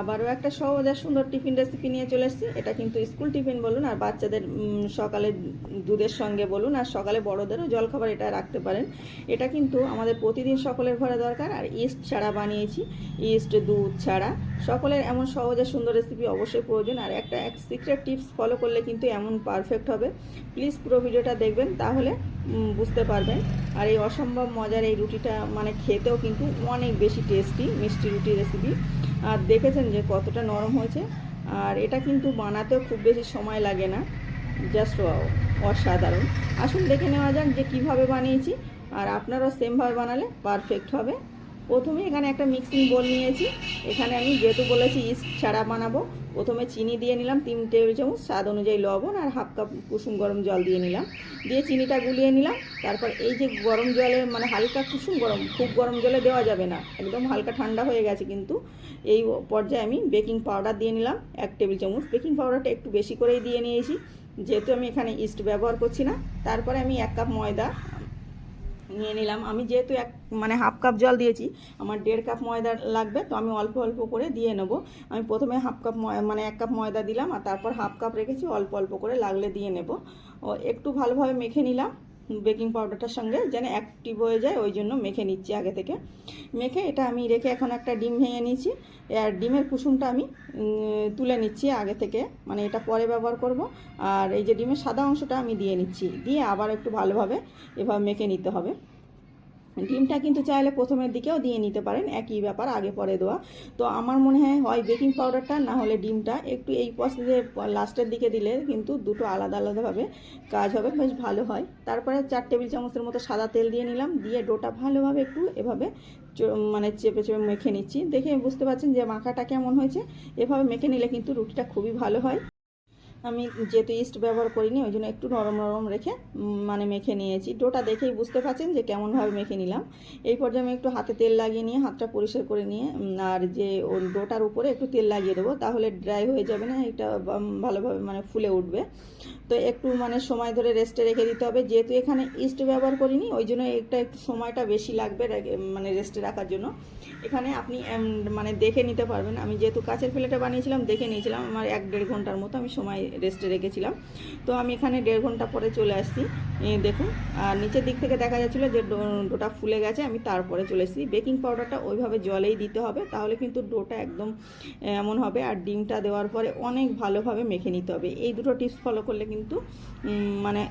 আবারও একটা সহজ আর সুন্দর টিফিন রেসিপি নিয়ে চলে এসেছি। এটা কিন্তু স্কুল টিফিন বলুন আর বাচ্চাদের সকালে দুধের সঙ্গে বলুন আর সকালে বড়দেরও জলখাবার এটা রাখতে পারেন। এটা কিন্তু আমাদের প্রতিদিন সকলের ঘরে দরকার আর ইস্ট ছাড়া বানিয়েছি। ইস্ট, দুধ ছাড়া। সকলের এমন সহজ আর সুন্দর রেসিপি অবশ্যই প্রয়োজন আর একটা এক সিক্রেট টিপস ফলো করলে কিন্তু এমন পারফেক্ট হবে। প্লিজ পুরো ভিডিওটা দেখবেন তাহলে বুঝতে পারবেন। আর এই অসম্ভব মজার এই রুটিটা মানে খেতেও কিন্তু অনেক বেশি টেস্টি মিষ্টি রুটি রেসিপি আর দেখেছেন যে কতটা নরম হয়েছে। আর এটা কিন্তু বানাতেও খুব বেশি সময় লাগে না। জাস্ট অসাধারণ। আসুন দেখে নেওয়া যাক যে কীভাবে বানিয়েছি। আর আপনারাও সেমভাবে বানালে পারফেক্ট হবে। প্রথমে এখানে একটা মিক্সিং বোল নিয়েছি। এখানে আমি যেহেতু বলেছি ইস্ট ছাড়া বানাবো, প্রথমে চিনি দিয়ে নিলাম তিন টেবিল চামচ, স্বাদ অনুযায়ী লবণ আর হাফ কাপ কুসুম গরম জল দিয়ে নিলাম। দিয়ে চিনিটা গুলিয়ে নিলাম, তারপর এই যে গরম জলে মানে হালকা কুসুম গরম, খুব গরম জলে দেওয়া যাবে না, একদম হালকা ঠান্ডা হয়ে গেছে কিন্তু। এই পর্যায়ে আমি বেকিং পাউডার দিয়ে নিলাম, এক টেবিল চামচ। বেকিং পাউডারটা একটু বেশি করেই দিয়ে নিয়েছি, যেহেতু আমি এখানে ইস্ট ব্যবহার করছি না। তারপরে আমি এক কাপ ময়দা নিয়ে নিলাম। আমি যেহেতু এক মানে হাফ কাপ জল দিয়েছি, আমার দেড় কাপ ময়দা লাগবে, তো আমি অল্প অল্প করে দিয়ে নেব। আমি প্রথমে হাফ কাপ মানে এক কাপ ময়দা দিলাম আর তারপর হাফ কাপ রেখেছি, অল্প অল্প করে লাগলে দিয়ে নেব। ও, একটু ভালোভাবে মেখে নিলাম। বেকিং পাউডারটার সঙ্গে যেন অ্যাক্টিভ হয়ে যায়, ওই জন্য মেখে নিচ্ছি আগে থেকে। মেখে এটা আমি রেখে এখন একটা ডিম ভেঙে নিয়েছি। আর ডিমের কুসুমটা আমি তুলে নিচ্ছি আগে থেকে। মানে এটা পরে ব্যবহার করব। আর এই যে ডিমের সাদা অংশটা আমি দিয়ে নিচ্ছি। দিয়ে আবার একটু ভালোভাবে এভাবে মেখে নিতে হবে। ডিমটা কিন্তু চাইলে প্রথমের দিকেও দিয়ে নিতে পারেন, একই ব্যাপার, আগে পরে দেওয়া। তো আমার মনে হয় হয় বেকিং পাউডারটা, না হলে ডিমটা। একটু এই প্রসেসে লাস্টের দিকে দিলে কিন্তু দুটো আলাদা আলাদাভাবে কাজ হবে, বেশ ভালো হয়। তারপরে চার টেবিল চামচের মতো সাদা তেল দিয়ে নিলাম, দিয়ে ডোটা ভালোভাবে একটু এভাবে মানে চেপে চেপে মেখে নিচ্ছি। দেখে বুঝতে পারছেন যে মাখাটা কেমন হয়েছে? এভাবে মেখে নিলে কিন্তু রুটিটা খুবই ভালো হয়। আমি যেহেতু ইস্ট ব্যবহার করিনি ওই জন্য একটু নরম নরম রেখে মানে মেখে নিয়েছি। ডোটা দেখেই বুঝতে পারছেন যে কেমনভাবে মেখে নিলাম। এই পর্যায়ে আমি একটু হাতে তেল লাগিয়ে নিয়ে, হাতটা পরিষ্কার করে নিয়ে আর যে ওই ডোটার উপরে একটু তেল লাগিয়ে দেবো, তাহলে ড্রাই হয়ে যাবে না, এটা ভালোভাবে মানে ফুলে উঠবে। তো একটু মানে সময় ধরে রেস্টে রেখে দিতে হবে। যেহেতু এখানে ইস্ট ব্যবহার করিনি ওই জন্য একটা একটু সময়টা বেশি লাগবে মানে রেস্টে রাখার জন্য। এখানে আপনি মানে দেখে নিতে পারবেন। আমি যেহেতু কাঁচের প্লেটে বানিয়েছিলাম, দেখে নিয়েছিলাম। আমার এক দেড় ঘণ্টার মতো আমি সময় রেস্টে রেখেছিলাম। তো আমি এখানে দেড় ঘণ্টা পরে চলে আসছি। দেখুন, আর নিচের দিক থেকে দেখা যাচ্ছিল যে ডোটা ফুলে গেছে, আমি তারপরে চলে এসেছি। বেকিং পাউডারটা ওইভাবে জলেই দিতে হবে, তাহলে কিন্তু ডোটা একদম এমন হবে, আর ডিমটা দেওয়ার পরে অনেক ভালোভাবে মেখে নিতে হবে। এই দুটো টিপস ফলো করলে কিন্তু মানে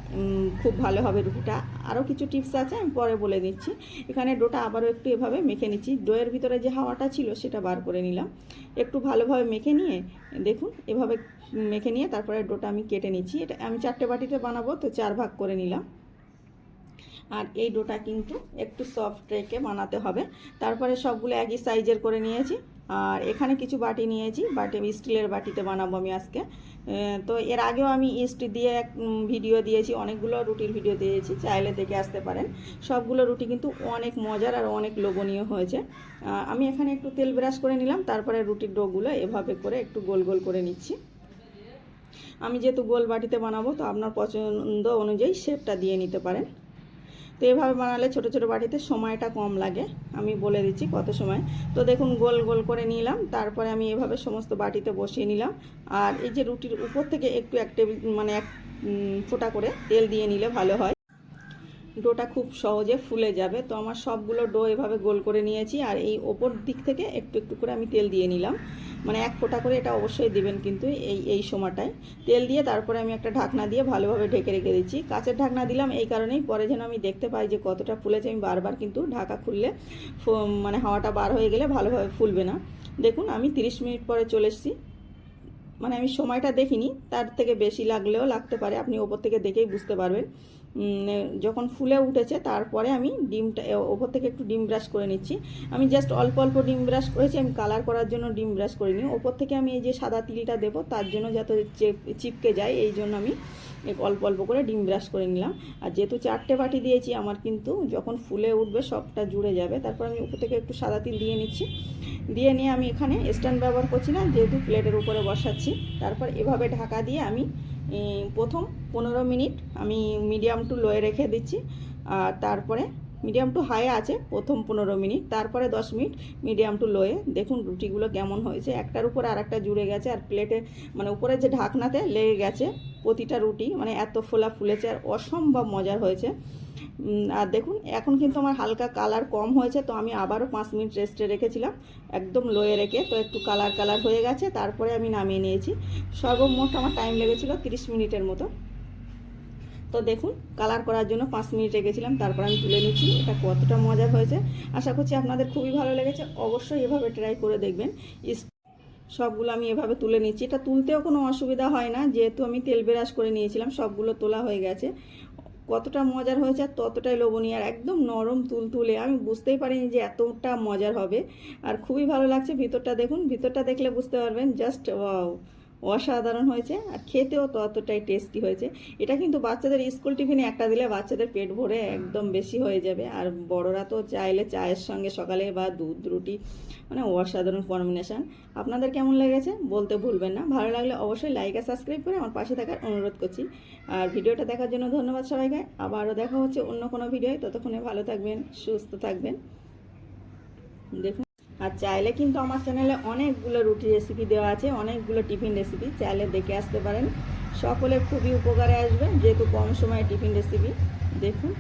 খুব ভালো হবে রুটিটা। আরও কিছু টিপস আছে, আমি পরে বলে দিচ্ছি। এখানে ডোটা আবারও একটু এভাবে মেখে নিচ্ছি। ডোয়ের ভিতরে যে হাওয়াটা ছিল, সেটা বার করে নিলাম। একটু ভালোভাবে মেখে নিয়ে, দেখুন, এভাবে মেখে নিয়ে তারপরে ডোটা আমি কেটে নিচ্ছি। এটা আমি চারটে বাটিতে বানাবো, তো চার ভাগ করে নিলাম। আর এই ডোটা কিন্তু একটু সফট রেখে বানাতে হবে। তারপরে সবগুলো একই সাইজের করে নিয়েছি। আর এখানে কিছু বাটি নিয়েছি, বাটি আমি স্টিলের বাটিতে বানাবো আমি আজকে। তো এর আগেও আমি ইস্ট দিয়ে এক ভিডিও দিয়েছি, অনেকগুলো রুটির ভিডিও দিয়েছি, চাইলে দেখে আসতে পারেন। সবগুলো রুটি কিন্তু অনেক মজার আর অনেক লোভনীয় হয়েছে। আমি এখানে একটু তেল ব্রাশ করে নিলাম, তারপরে রুটির ডোগুলো এভাবে করে একটু গোল গোল করে নিচ্ছি। আমি যেহেতু গোল বাটিতে বানাবো, তো আপনার পছন্দ অনুযায়ী শেপটা দিয়ে নিতে পারেন। তো এভাবে বানালে ছোট ছোট বাটিতে সময়টা কম লাগে। আমি বলে দিচ্ছি কত সময়। তো দেখুন, গোল গোল করে নিলাম, তারপরে আমি এভাবে সমস্ত বাটিতে বসিয়ে নিলাম। আর এই যে রুটির উপর থেকে একটু এক টেবিল মানে এক ফোঁটা করে তেল দিয়ে নিলে ভালো হয়। ডোটা খুব সহজে ফুলে যাবে। তো আমার সবগুলো ডো এভাবে গোল করে নিয়েছি, আর এই ওপর দিক থেকে একটু একটু করে আমি তেল দিয়ে নিলাম। মানে এক ফোঁটা করে এটা অবশ্যই দিবেন কিন্তু এই এই সময়টায়। তেল দিয়ে তারপরে আমি একটা ঢাকনা দিয়ে ভালোভাবে ঢেকে রেখে দিচ্ছি। কাঁচের ঢাকনা দিলাম এই কারণেই। পরে যেন আমি দেখতে পাই যে কতটা ফুলেছে, আমি বারবার কিন্তু ঢাকা খুললে মানে হাওয়াটা বার হয়ে গেলে ভালোভাবে ফুলবে না। দেখুন, আমি 30 মিনিট পরে চলে এসেছি। মানে আমি সময়টা দেখিনি, তার থেকে বেশি লাগলেও লাগতে পারে। আপনি ওপর থেকে দেখেই বুঝতে পারবেন। যখন ফুলে উঠেছে তারপরে আমি ডিমটা ওপর থেকে একটু ডিম ব্রাশ করে নিচ্ছি। আমি জাস্ট অল্প অল্প ডিম ব্রাশ করেছি, আমি কালার করার জন্য ডিম ব্রাশ করিনি। ওপর থেকে আমি এই যে সাদা তিলটা দেবো, তার জন্য যাতে চেপ- চিপকে যায়, এই জন্য আমি অল্প অল্প করে ডিম ব্রাশ করে নিলাম। আর যেহেতু চারটে বাটি দিয়েছি, আমার কিন্তু যখন ফুলে উঠবে সবটা জুড়ে যাবে। তারপর আমি উপর থেকে একটু সাদা তিল দিয়ে নিচ্ছি। দিয়ে নিয়ে আমি এখানে স্ট্যান্ড ব্যবহার করছি না, যেহেতু প্লেটের উপরে বসাচ্ছি। তারপর এভাবে ঢাকা দিয়ে আমি প্রথম পনেরো মিনিট আমি মিডিয়াম টু লোয়ে রেখে দিচ্ছি আর তারপরে মিডিয়াম টু হাই আছে প্রথম পনেরো মিনিট, তারপরে দশ মিনিট মিডিয়াম টু লোয়ে। দেখুন রুটিগুলো কেমন হয়েছে। একটার উপরে আর একটা জুড়ে গেছে আর প্লেটে মানে উপরে যে ঢাকনাতে লেগে গেছে প্রতিটা রুটি মানে এত ফোলা ফুলেছে আর অসম্ভব মজার হয়েছে। আর দেখুন, এখন কিন্তু আমার হালকা কালার কম হয়েছে, তো আমি আবারও পাঁচ মিনিট রেস্টে রেখেছিলাম, একদম লোয়ে রেখে। তো একটু কালার কালার হয়ে গেছে, তারপরে আমি নামিয়ে নিয়েছি। সর্বমোট আমার টাইম লেগেছিল তিরিশ মিনিটের মতো। তো দেখুন কালার করার জন্য পাঁচ মিনিট রেখেছিলাম, তারপর আমি তুলে নিচ্ছি, এটা কতটা মজার হয়েছে। আশা করছি আপনাদের খুবই ভালো লেগেছে, অবশ্যই এভাবে ট্রাই করে দেখবেন। সবগুলো আমি এভাবে তুলে নিচ্ছি। এটা তুলতেও কোনো অসুবিধা হয় না, যেহেতু আমি তেল বেরাস করে নিয়েছিলাম, সবগুলো তোলা হয়ে গেছে। কতটা মজার হয়েছে আর ততটাই লোভনীয় আর একদম নরম তুলতুলে। আমি বুঝতেই পারিনি যে এতটা মজার হবে। আর খুবই ভালো লাগছে ভিতরটা দেখুন, ভিতরটা দেখলে বুঝতে পারবেন জাস্ট অসাধারণ হয়েছে আর খেতেও ততটাই টেস্টি হয়েছে। এটা কিন্তু বাচ্চাদের স্কুল টিফিনে একটা দিলে বাচ্চাদের পেট ভরে একদম বেশি হয়ে যাবে। আর বড়রা তো চাইলে চায়ের সঙ্গে সকালে বা দুধ রুটি মানে অসাধারণ কম্বিনেশান আপনাদের কেমন লেগেছে বলতে ভুলবেন না। ভালো লাগলে অবশ্যই লাইক আর সাবস্ক্রাইব করে আমার পাশে থাকার অনুরোধ করছি। আর ভিডিওটা দেখার জন্য ধন্যবাদ সবাইকে। আবারও দেখা হচ্ছে অন্য কোনো ভিডিওয় ততক্ষণে ভালো থাকবেন সুস্থ থাকবেন। দেখুন। আর চাইলে কিন্তু আমার চ্যানেলে অনেকগুলো রুটি রেসিপি দেওয়া আছে, অনেকগুলো টিফিন রেসিপি চাইলে দেখে আসতে পারেন। সকলে খুবই উপকারে আসবে যেহেতু কম সময়ে টিফিন রেসিপি দেখুন।